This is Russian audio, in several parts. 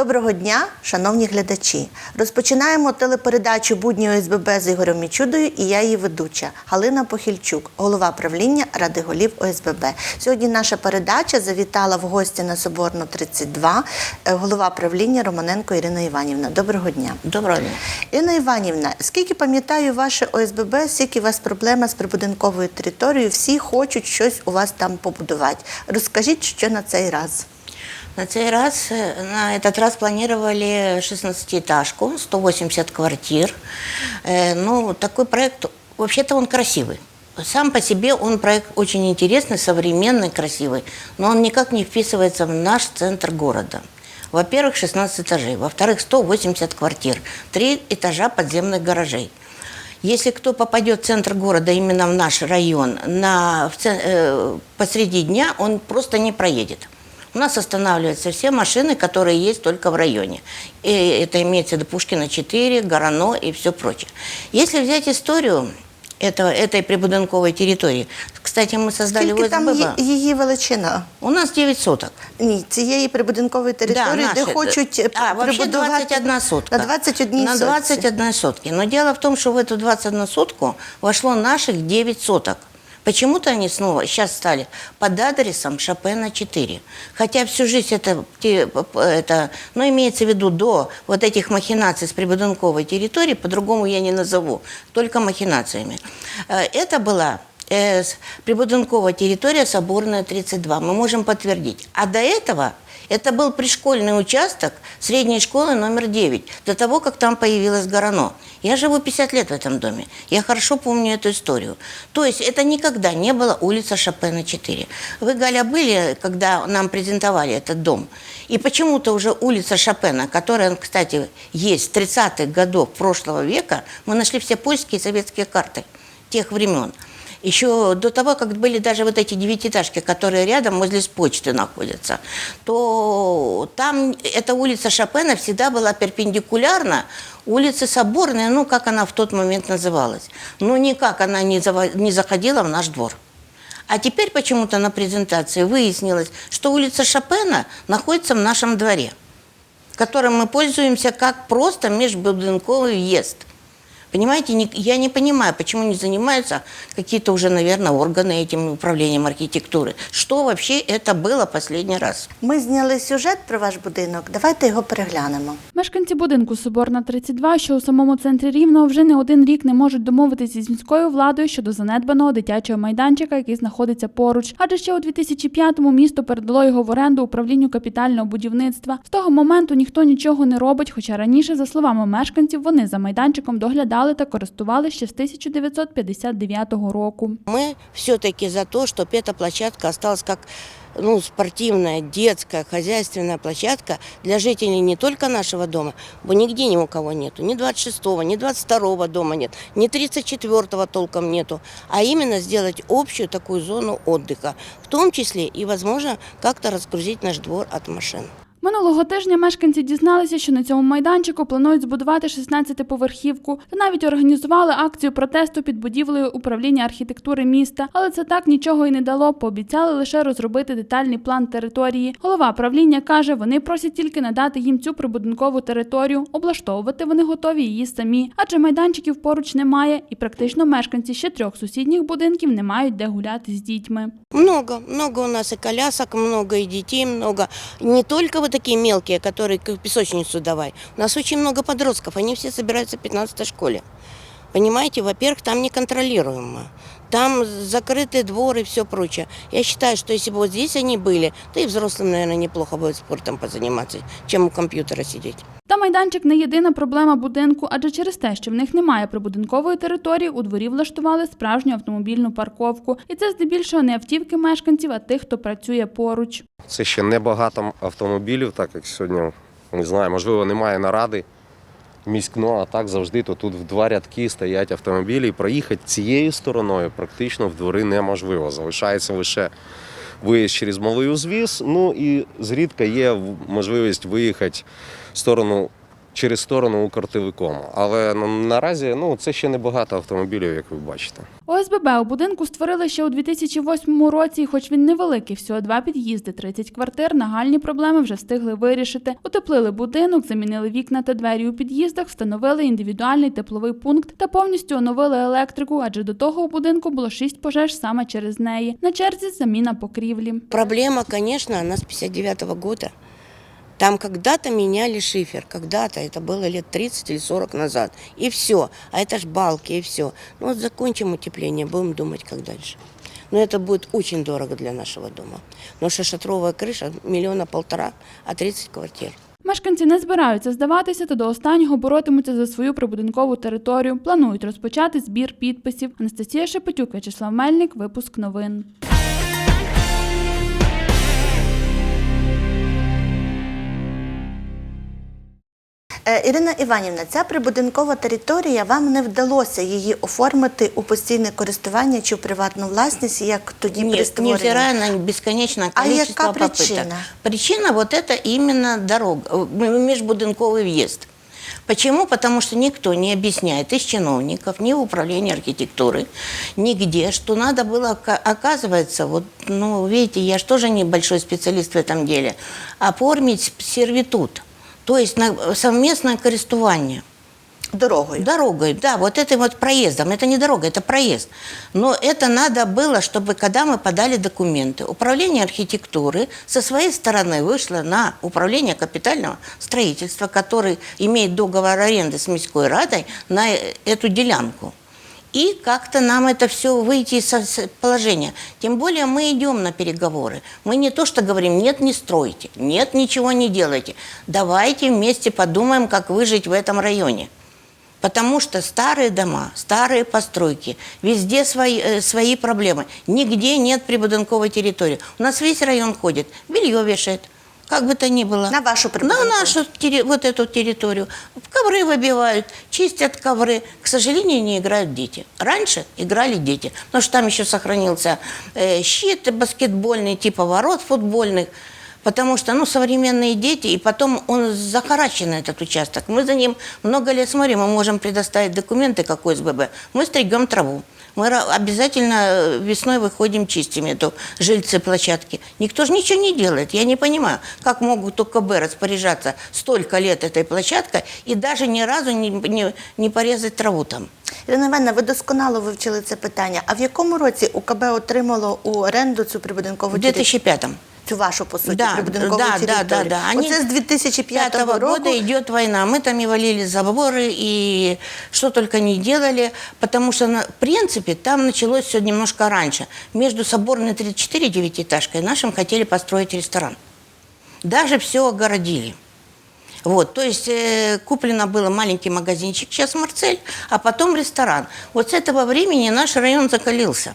Доброго дня, шановні глядачі. Розпочинаємо телепередачу будні ОСББ з Ігорем Мічудою і я її ведуча Галина Похильчук, голова правління Ради голів ОСББ. Сьогодні наша передача завітала в гості на Соборну 32 е, голова правління Романенко Ірина Іванівна. Доброго дня. Доброго дня. Ірина Іванівна, скільки пам'ятаю ваше ОСББ, скільки у вас проблема з прибудинковою територією, всі хочуть щось у вас там побудувати. Розкажіть, що на цей раз. На цей раз, э, на этот раз планировали 16-этажку, 180 квартир. Э, Ну, такой проект, вообще-то он красивый. Сам по себе он проект очень интересный, современный, красивый, но он никак не вписывается в наш центр города. Во-первых, 16 этажей, во-вторых, 180 квартир, три этажа подземных гаражей. Если кто попадет в центр города, именно в наш район, на, в э, посреди дня, он просто не проедет. У нас останавливаются все машины, которые есть только в районе. И это имеется в виду Пушкина 4, Горано и все прочее. Если взять историю этого, этой прибудинковой территории, кстати, мы создали Скільки там ОСББ. є- її величина? У нас 9 соток. Ні, цієї прибудинкової території, де наши. хочуть е, а, вообще прибудувати 21 сотка. на 21 На сотці. 21 сотки. Но дело в том, что в эту 21 сотку вошло наших 9 соток. Почему-то они снова сейчас стали под адресом Шопена 4. Хотя всю жизнь это, это, ну, имеется в виду до вот этих махинаций с прибудинковой территории, по-другому я не назову, только махинациями. Э, Это была э, территория Соборная 32, мы можем подтвердить. А до этого это был пришкольный участок средней школы номер 9, до того, как там появилось Горано. Я живу 50 лет в этом доме. Я хорошо помню эту историю. То есть это никогда не была улица Шопена 4. Вы, Галя, были, когда нам презентовали этот дом? И почему-то уже улица Шопена, которая, кстати, есть с 30-х годов прошлого века, мы нашли все польские и советские карты тех времен. Еще до того, как были даже вот эти девятиэтажки, которые рядом возле почты находятся, то там эта улица Шопена всегда была перпендикулярна улице Соборной, ну, как она в тот момент называлась. Но никак она не, не заходила в наш двор. А теперь почему-то на презентации выяснилось, что улица Шопена находится в нашем дворе, которым мы пользуемся как просто межбудинковый въезд. Понимаете, не- я не понимаю, почему не занимаются какие-то уже, наверное, органы этим управлением архитектуры. Что вообще это было последний раз? Ми зняли сюжет про ваш будинок. Давайте його переглянемо. Мешканці будинку Соборна 32, що у самому центрі Рівного, вже не один рік не можуть домовитися із міською владою щодо занедбаного дитячого майданчика, який знаходиться поруч. Адже ще у 2005-му місто передало його в оренду управлінню капітального будівництва. З того моменту ніхто нічого не робить, хоча раніше, за словами мешканців, вони за майданчиком доглядали та користували ще з 1959 року. Мы все-таки за то, чтобы эта площадка осталась как ну, спортивная, детская, хозяйственная площадка для жителей не только нашего дома, бо нигде ни у кого нету, ни 26-го, ни 22-го дома нет, ни 34-го толком нету, а именно сделать общую такую зону отдыха, в том числе и, возможно, как-то разгрузить наш двор от машин. Минулого тижня мешканці дізналися, що на цьому майданчику планують збудувати 16-поверхівку та навіть організували акцію протесту під будівлею управління архітектури міста. Але це так нічого й не дало. Пообіцяли лише розробити детальний план території. Голова правління каже, вони просять тільки надати їм цю прибудинкову територію. Облаштовувати вони готові її самі, адже майданчиків поруч немає, і практично мешканці ще трьох сусідніх будинків не мають де гуляти з дітьми. Много, много у нас и колясок, много и детей, много. Не только вот такие мелкие, которые как песочницу давай. У нас очень много подростков, они все собираются в 15 школе. Понимаете, во-первых, там неконтролируемо. Там закрытый двор и все прочее. Я считаю, что если бы вот здесь они были, то и взрослым, наверное, неплохо будет спортом позаниматься, чем у компьютера сидеть. Та майданчик не єдина проблема будинку, адже через те, що в них немає прибудинкової території, у дворі влаштували справжню автомобільну парковку. І це здебільшого не автівки мешканців, а тих, хто працює поруч. Це ще небагато автомобілів, так як сьогодні не знаю, можливо, немає наради міськно, а так завжди то тут в два рядки стоять автомобілі. І проїхати цією стороною практично в двори неможливо. Залишається лише виїзд через малий узвіз. Ну і зрідка є можливість виїхати сторону через сторону Укртелекому. Але ну, наразі ну, це ще не багато автомобілів, як ви бачите. ОСББ у будинку створили ще у 2008 році, і хоч він невеликий, всього два під'їзди, 30 квартир, нагальні проблеми вже встигли вирішити. Утеплили будинок, замінили вікна та двері у під'їздах, встановили індивідуальний тепловий пункт та повністю оновили електрику, адже до того у будинку було шість пожеж саме через неї. На черзі заміна покрівлі. Проблема, конечно, она с 59 года. Там когда-то меняли шифер, когда-то, это было лет 30 или 40 назад. И все. А это ж балки, и все. Ну вот закончим утепление, будем думать, как дальше. Но это будет очень дорого для нашего дома. Потому что шатровая крыша миллиона полтора, а 30 квартир. Мешканці не збираються здаватися та до останнього боротимуться за свою прибудинкову територію. Планують розпочати збір підписів. Анастасія Шепетюк, В'ячеслав Мельник, випуск новин. Ірина Іванівна, ця прибудинкова територія вам не вдалося її оформити у постійне користування чи у приватну власність, як тоді при Нет, створенні? невзирая на бесконечное А количество яка попыток. причина? Причина вот это именно дорога, э, м- межбудинковый въезд. Почему? Потому что никто не объясняет из чиновников, ни в управлении архитектуры, нигде, что надо было, ока- оказывается, вот, ну, видите, я же тоже небольшой специалист в этом деле, оформить сервитут, то есть на совместное користування. Дорогою. Дорогой, да, вот этим вот проездом. Это не дорога, это проезд. Но это надо было, чтобы когда мы подали документы, управление архитектуры со своей стороны вышло на управление капитального строительства, который имеет договор аренды с Мирской Радой на э, эту делянку. И как-то нам это все выйти из положения. Тем более мы идем на переговоры. Мы не то что говорим, нет, не стройте, нет, ничего не делайте. Давайте вместе подумаем, как выжить в этом районе. Потому что старые дома, старые постройки, везде свои, э, свои проблемы. Нигде нет прибудинковой территории. У нас весь район ходит, белье вешает, как бы то ни было. На вашу На нашу вот эту территорию. Ковры выбивают, чистят ковры. К сожалению, не играют дети. Раньше играли дети, потому что там еще сохранился э, щит баскетбольный, типа ворот футбольных. Потому что, ну, современные дети, и потом он захарачен, этот участок. Мы за ним много лет смотрим, мы можем предоставить документы, как ОСББ. Мы стригем траву. Мы ра- обязательно э, весной выходим, чистим эту жильцы площадки. Никто же ничего не делает. Я не понимаю, как могут УКБ распоряжаться столько лет этой площадкой и даже ни разу не, не, не порезать траву там. Ірина Іванівна, ви досконало вивчили це питання. А в якому році УКБ отримало у оренду цю прибудинкову В територію? 2005 Цю вашу, по суті, Да, прибудинкову да, да, да, да. Они Оце з 2005 пятого року. года идет война. Мы там и валили заборы, и что только не делали, потому что, в принципе, там началось все немножко раньше. Между Соборной 34 девятиэтажкой нашим хотели построить ресторан. Даже все огородили. Вот, то есть э, куплено было маленький магазинчик, сейчас Марцель, а потом ресторан. Вот с этого времени наш район закалился.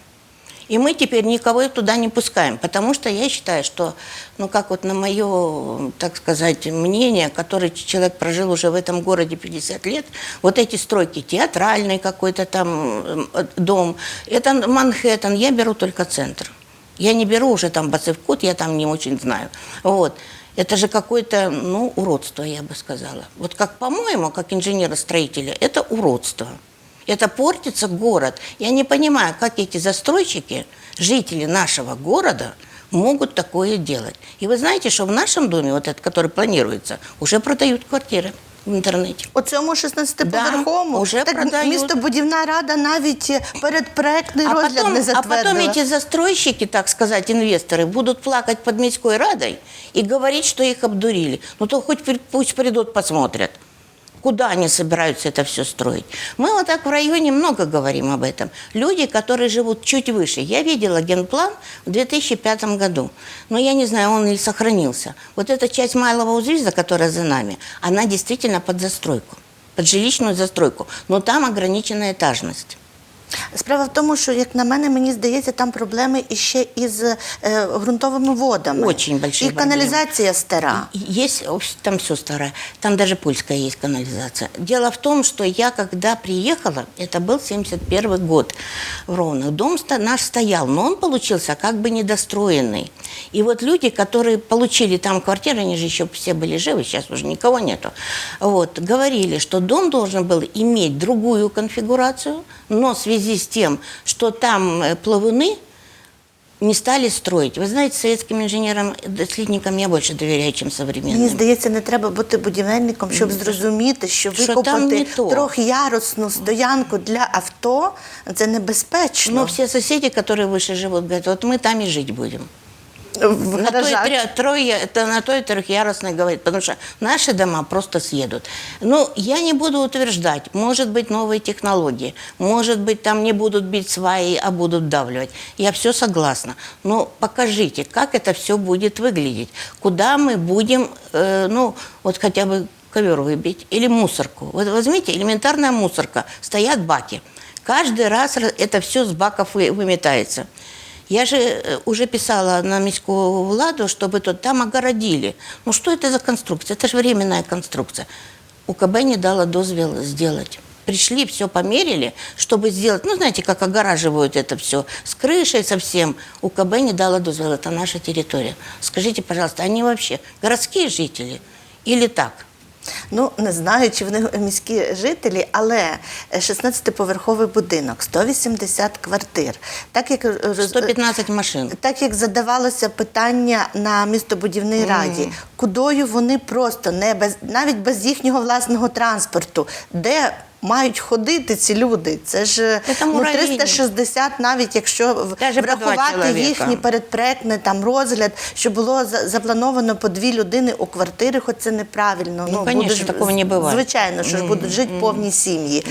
И мы теперь никого туда не пускаем, потому что я считаю, что, ну как вот на мое, так сказать, мнение, который человек прожил уже в этом городе 50 лет, вот эти стройки, театральный какой-то там э, дом, это Манхэттен, я беру только центр. Я не беру уже там Бацевкут, я там не очень знаю. Вот. Это же какое-то, ну, уродство, я бы сказала. Вот как, по-моему, как инженера-строителя, это уродство. Это портится город. Я не понимаю, как эти застройщики, жители нашего города, могут такое делать. И вы знаете, что в нашем доме, вот этот, который планируется, уже продают квартиры в интернете. У цьому 16-поверхому Да, уже так продають. містобудівна рада навіть передпроектний А розгляд потом, не а затвердила. потом эти застройщики, так сказать, инвесторы, будут плакать под Мирской Радой и говорить, что их обдурили. Ну то хоть при- пусть придут, посмотрят. Куда они собираются это все строить? Мы вот так в районе много говорим об этом. Люди, которые живут чуть выше. Я видела генплан в 2005 году. Но я не знаю, он ли сохранился. Вот эта часть Майлова Узвиза, которая за нами, она действительно под застройку. Под жилищную застройку. Но там ограниченная этажность. Справа в тому, що, як на мене, мені здається, там проблеми іще із е, ґрунтовими водами. Очень большие І каналізація стара. Есть, ось, там все старое. Там даже польская есть канализация. Дело в том, что я когда приехала, это был 71 год в Ровно, дом ста- наш стоял, но он получился как бы недостроенный. И вот люди, которые получили там квартиры, они же еще все были живы, сейчас уже никого нету, вот, говорили, что дом должен был иметь другую конфигурацию, но в связи с тем, что там э, плавуны, не стали строить. Вы знаете, советским инженерам, доследникам я больше доверяю, чем современным. Мені здається, не треба бути будівельником, щоб зрозуміти, що Що там викопати не то. трьохярусну стоянку для авто це небезпечно. Но все соседи, которые выше живут, говорят, вот мы там и жить будем. В На той, гаражах. трё- трое, это на той трехъярусной говорит, потому что наши дома просто съедут. Ну, я не буду утверждать, может быть, новые технологии, может быть, там не будут бить сваи, а будут давливать. Я все согласна. Но покажите, как это все будет выглядеть, куда мы будем, э, ну, вот хотя бы ковер выбить или мусорку. Вот возьмите, элементарная мусорка, стоят баки. Каждый раз ра- это все с баков вы- выметается. Я же э, уже писала на міську владу, чтобы тут там огородили. Ну что это за конструкция? Это же временная конструкция. УКБ не дала дозвел сделать. Пришли, все померили, чтобы сделать, ну, знаете, как огораживают это все, с крышей совсем. УКБ не дала дозвел, это наша территория. Скажите, пожалуйста, они вообще городские жители или так? Ну, не знаю, чи вони міські жителі, але 16-поверховий будинок, 180 квартир. Так як роз- 115 машин. Так як задавалося питання на містобудівній раді, кудою вони просто не без навіть без їхнього власного транспорту, де мають ходити ці люди? Це ж Це ну, муравейник. 360, навіть якщо Даже врахувати їхні їхній передпроектний там розгляд, що було за- заплановано по дві людини у квартири, хоч це неправильно. Ну, конечно, будуть- такого не буває. Звичайно, що ж будуть жити повні сім'ї.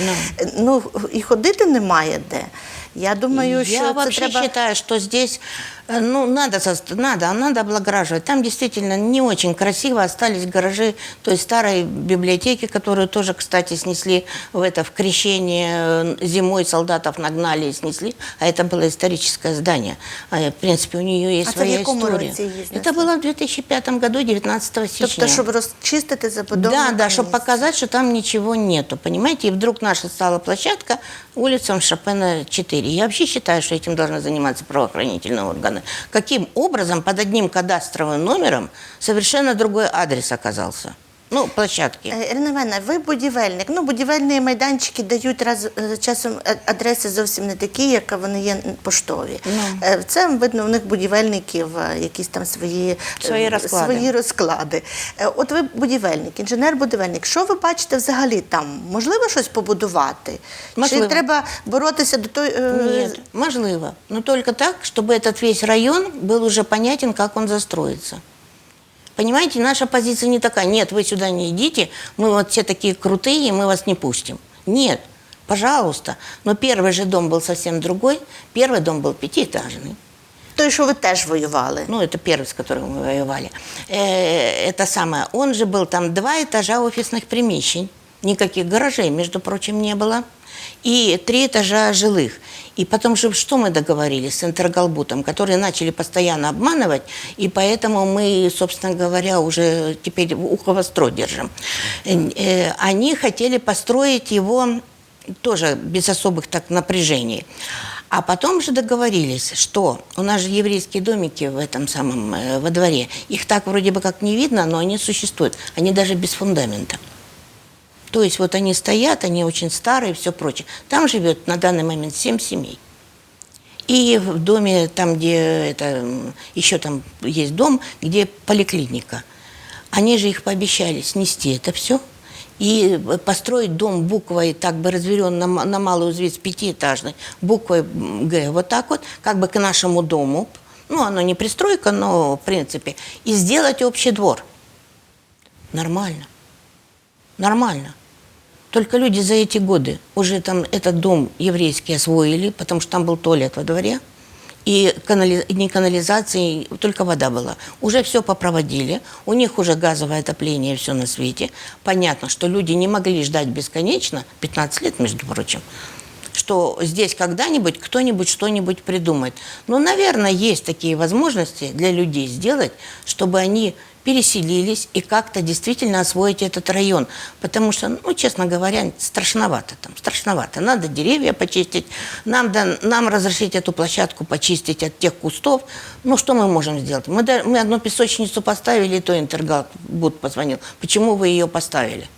Ну і ходити немає де. Я думаю, що Я це вообще треба. считаю, что здесь э, ну, надо, сос- надо, надо облагораживать. Там действительно не очень красиво остались гаражи той старой библиотеки, которую тоже, кстати, снесли в это в крещение э, зимой солдатов нагнали и снесли. А это было историческое здание. А, В принципе, у нее есть А це в своя якому история. році її Это знесли? было в 2005 году, 19 січня. Тобто, щоб розчистити забудову. Да, да, чтобы показать, что там ничего нету, понимаете? И вдруг наша стала площадка улицам Шопена 4. Я вообще считаю, что этим должны заниматься правоохранительные органы. Каким образом под одним кадастровым номером совершенно другой адрес оказался? Ну, площадки. Е, Ірина Івановна, ви будівельник. Ну, будівельні майданчики дають раз е, часом е, адреси зовсім не такі, як вони є поштові. Ну. Е, Це видно у них будівельників е, якісь там свої, е, Свої розклади. свої розклади. Е, От ви будівельник, інженер-будівельник. Що ви бачите взагалі там? Можливо щось побудувати? Можливо. Чи треба боротися до той? е, Нет, можливо. Но только так, чтобы этот весь район был уже понятен, как он застроится. Понимаете, наша позиция не такая. Нет, вы сюда не идите, мы вот все такие крутые, мы вас не пустим. Нет, пожалуйста. Но первый же дом был совсем другой. Первый дом был пятиэтажный. Той, що ви теж воювали. Ну, это первый, с которым мы воевали. Э, это самое. Он же был там два этажа офисных примещений. Никаких гаражей, между прочим, не было. И три этажа жилых. И потом же, что мы договорились с Интергалбутом, которые начали постоянно обманывать, и поэтому мы, собственно говоря, уже теперь ухо востро держим. Э, э, Они хотели построить его тоже без особых так напряжений. А потом же договорились, что у нас же еврейские домики в этом самом э, во дворе. Их так вроде бы как не видно, но они существуют. Они даже без фундамента. То есть вот они стоят, они очень старые и все прочее. Там живет на данный момент семь семей. И в доме, там, где это, еще там есть дом, где поликлиника. Они же их пообещали снести это все и построить дом буквой, так бы разверен на, на малую звезд пятиэтажный, буквой Г, вот так вот, как бы к нашему дому. Ну, оно не пристройка, но в принципе. И сделать общий двор. Нормально. Нормально. Только люди за эти годы уже там этот дом еврейский освоили, потому что там был туалет во дворе. И канали- не канализации, только вода была. Уже все попроводили, у них уже газовое отопление, все на свете. Понятно, что люди не могли ждать бесконечно, 15 лет, между прочим. что здесь когда-нибудь кто-нибудь что-нибудь придумает. Но, наверное, есть такие возможности для людей сделать, чтобы они переселились и как-то действительно освоить этот район. Потому что, ну, честно говоря, страшновато там, страшновато. Надо деревья почистить, нам, да, нам разрешить эту площадку почистить от тех кустов. Ну, что мы можем сделать? Мы, мы одну песочницу поставили, и то Интергал Буд позвонил. Почему вы ее поставили?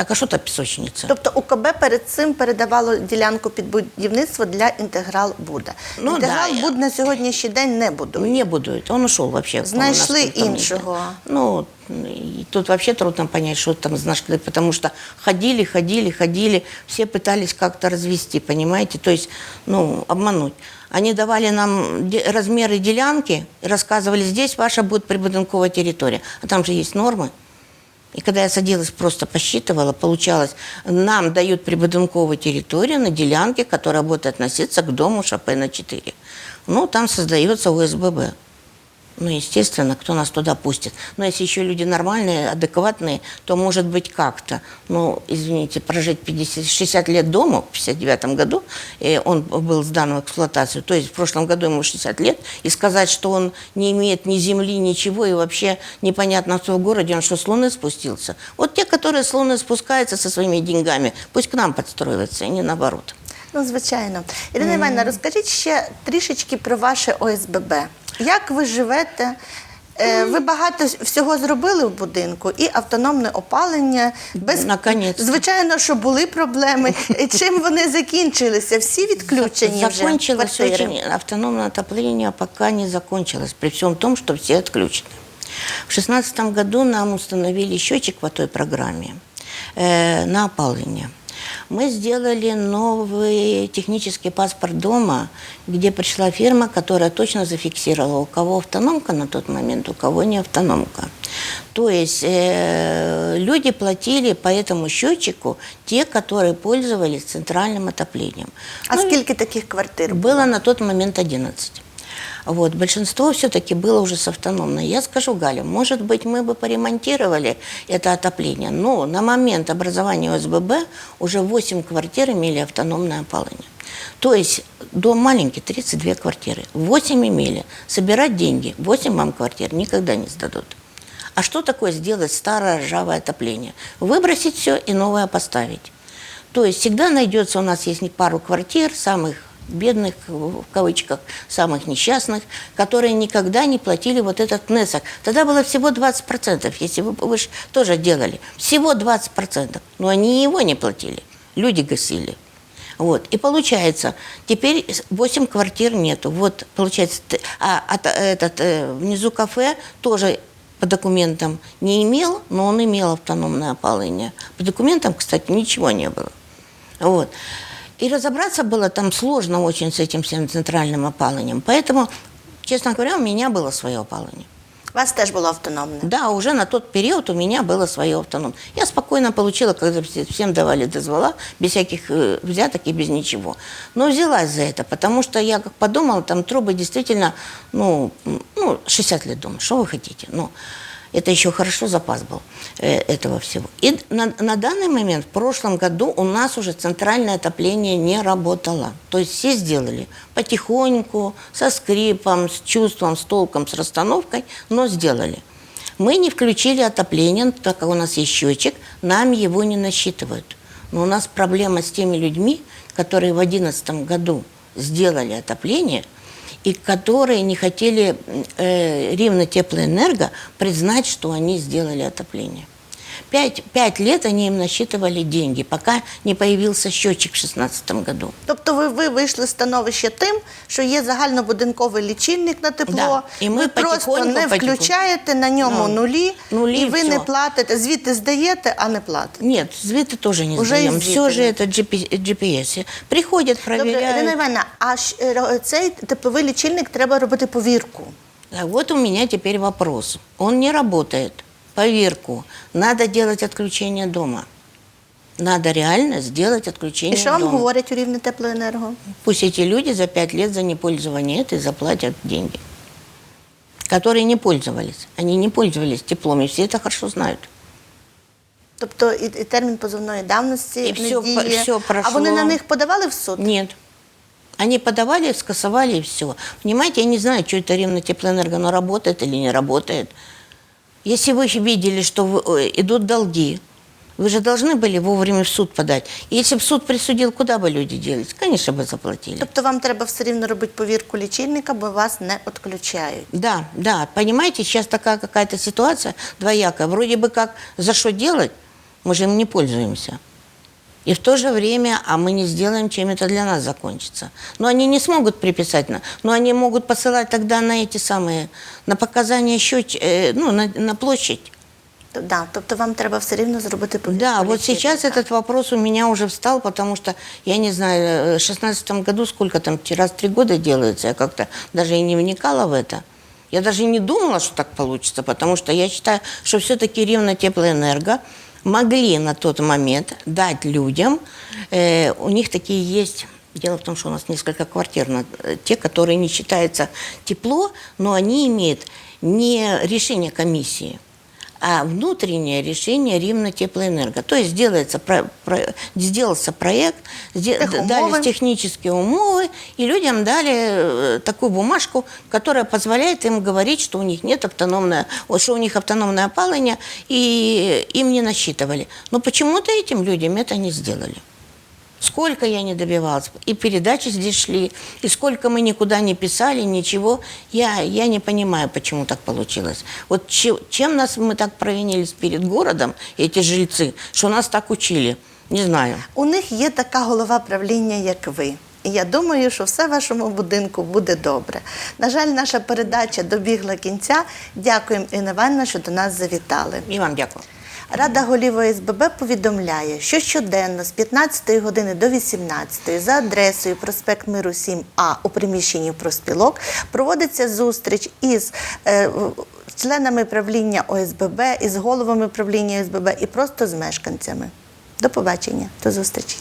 Так, а що та пісочниця? Тобто УКБ перед цим передавало ділянку під будівництво для інтеграл Буда. Ну, інтеграл да, я- Буд на сьогоднішній день не будує. Не будует. Он ушел вообще. по-моему, Знайшли насколько мне іншого. известно. Ну, и тут вообще трудно понять, что там знашли, потому что ходили, ходили, ходили, все пытались как-то развести, понимаете, то есть, ну, обмануть. Они давали нам де- размеры делянки, и рассказывали, здесь ваша будет прибудинковая территория, а там же есть нормы. И когда я садилась, просто посчитывала, получалось, нам дают прибудинковую территорию на делянке, которая будет относиться к дому Шопена 4. Ну, там создается УСББ. Ну, естественно, кто нас туда пустит. Но если еще люди нормальные, адекватные, то может быть как-то. Ну, извините, прожить 50, 60 лет дома в 59 году, э, он был сдан в эксплуатацию, то есть в прошлом году ему 60 лет, и сказать, что он не имеет ни земли, ничего, и вообще непонятно, что в городе, он что, с Луны спустился? Вот те, которые с Луны спускаются со своими деньгами, пусть к нам подстроиваются, а не наоборот. Ну, звичайно. Ірина Іванівна, розкажіть ще трішечки про ваше ОСББ. Як ви живете? Е, Ви багато всього зробили в будинку, і автономне опалення. Без... Звичайно, що були проблеми. І Чим вони закінчилися? Всі відключені вже Закончилось квартири? очень, автономное отопление пока не закончилось, при всем том, что все отключены. В 2016 году нам установили счетчик по той программе э, на опаление. Мы сделали новый технический паспорт дома, где пришла фирма, которая точно зафиксировала, у кого автономка на тот момент, у кого не автономка. То есть э, люди платили по этому счетчику те, которые пользовались центральным отоплением. А Ну, скільки таких квартир? было на тот момент 11. Вот, большинство все-таки было уже с автономной. Я скажу, Галя, может быть, мы бы поремонтировали это отопление, но на момент образования ОСББ уже 8 квартир имели автономное опаление. То есть дом маленький, 32 квартиры. 8 имели. Собирать деньги, 8 вам квартир никогда не сдадут. А что такое сделать старое ржавое отопление? Выбросить все и новое поставить. То есть всегда найдется, у нас есть пару квартир, самых бедных, в кавычках, самых несчастных, которые никогда не платили вот этот НЭСок. Тогда было всего 20%, если вы, вы ж тоже делали. Всего 20%. Но они его не платили. Люди гасили. Вот. И получается, теперь 8 квартир нету. Вот, получается, а, а этот, э, внизу кафе тоже по документам не имел, но он имел автономное опаление. По документам, кстати, ничего не было. Вот. И разобраться было там сложно очень с этим всем центральным опалением. Поэтому, честно говоря, у меня было свое опаление. У вас теж було автономне. Да, уже на тот период у меня было свое автоном. Я спокойно получила, когда все- всем давали дозвола, без всяких э, взяток и без ничего. Но взялась за это, потому что я как подумала, там трубы действительно, ну, ну 60 лет дома, что вы хотите? Ну, это еще хорошо запас был э, этого всего. И на, на данный момент, в прошлом году, у нас уже центральное отопление не работало. То есть все сделали потихоньку, со скрипом, с чувством, с толком, с расстановкой, но сделали. Мы не включили отопление, так как у нас есть счетчик, нам его не насчитывают. Но у нас проблема с теми людьми, которые в 2011 году сделали отопление, и которые не хотели э, Ривно Теплоэнерго признать, что они сделали отопление. Пять, пять лет они им насчитывали деньги, пока не появился счетчик в 2016 году. Тобто ви, ви вийшли з становища тим, що є загальнобудинковий лічильник на тепло, Да. І ми ви просто потихоньку, не потихоньку. включаєте на ньому Ну, нулі, нулі, і ви всьо. не платите. Звідти здаєте, а не платите. Нет, звиты тоже не Уже и сдаем. звиты Все же нет. это GP, GPS. Приходят, Добре, проверяют. Ірина Івановна, а ж, е, ро- цей тепловий лічильник треба робити повірку. А Вот у меня теперь вопрос. Он не работает. Поверку. Надо делать отключение дома. Надо реально сделать отключение І що вам дома. говорять у рівне теплоенерго? Пусть эти люди за пять лет за непользование этой заплатят деньги. Которые не пользовались. Они не пользовались теплом, и все это хорошо знают. Тобто і, і термін позовної давності І не всьо- діє. всьо а вони пройшло. на них подавали в суд? Нет. Они подавали, скасовали и все. Понимаете, я не знаю, что это Ривно Теплоэнерго, оно работает или не работает. Если вы видели, что вы- ой, идут долги, вы же должны были вовремя в суд подать. И если бы суд присудил, куда бы люди делись? Конечно, бы заплатили. Тобто вам треба все рівно робити повірку лічильника, бо вас не відключають. Да, да, понимаете, сейчас такая какая-то ситуация двоякая. Вроде бы как, за что делать, мы же им не пользуемся. И в то же время, а мы не сделаем, чем это для нас закончится. Но они не смогут приписать, на, но они могут посылать тогда на эти самые, на показания счет, э, ну, на, на площадь. Т- Да, тобто вам треба все рівно зробити повірку Да, вот сейчас лічильника. этот вопрос у меня уже встал, потому что, я не знаю, э, в шестнадцатом году сколько там, раз в три года делается, я как-то даже и не вникала в это. Я даже не думала, что так получится, потому что я считаю, что все-таки Ривно Теплоэнерго могли на тот момент дать людям, э, у них такие есть, дело в том, что у нас несколько квартир, э, те, которые не считаются тепло, но они имеют не решение комиссии, а внутреннее решение Римно Теплоэнерго. То есть делается про- про- сделался проект, дали технические умовы, и людям дали э, такую бумажку, которая позволяет им говорить, что у них нет автономное, что у них автономное опаление, и им не насчитывали. Но почему-то этим людям это не сделали. Сколько я не добивалась, и передачи здесь шли, и сколько мы никуда не писали, ничего, я, я не понимаю, почему так получилось. Вот че- чем нас мы так провинились перед городом, эти жильцы, что нас так учили, не знаю. У них є така голова правління, як ви. І я думаю, що все в вашому будинку буде добре. На жаль, наша передача добігла кінця. Дякуємо, Інна Іванівна, що до нас завітали. И вам дякую. Рада голів ОСББ повідомляє, що щоденно з 15 години до 18 за адресою проспект Миру 7А у приміщенні проспілок проводиться зустріч із е, членами правління ОСББ, із головами правління ОСББ і просто з мешканцями. До побачення, до зустрічі.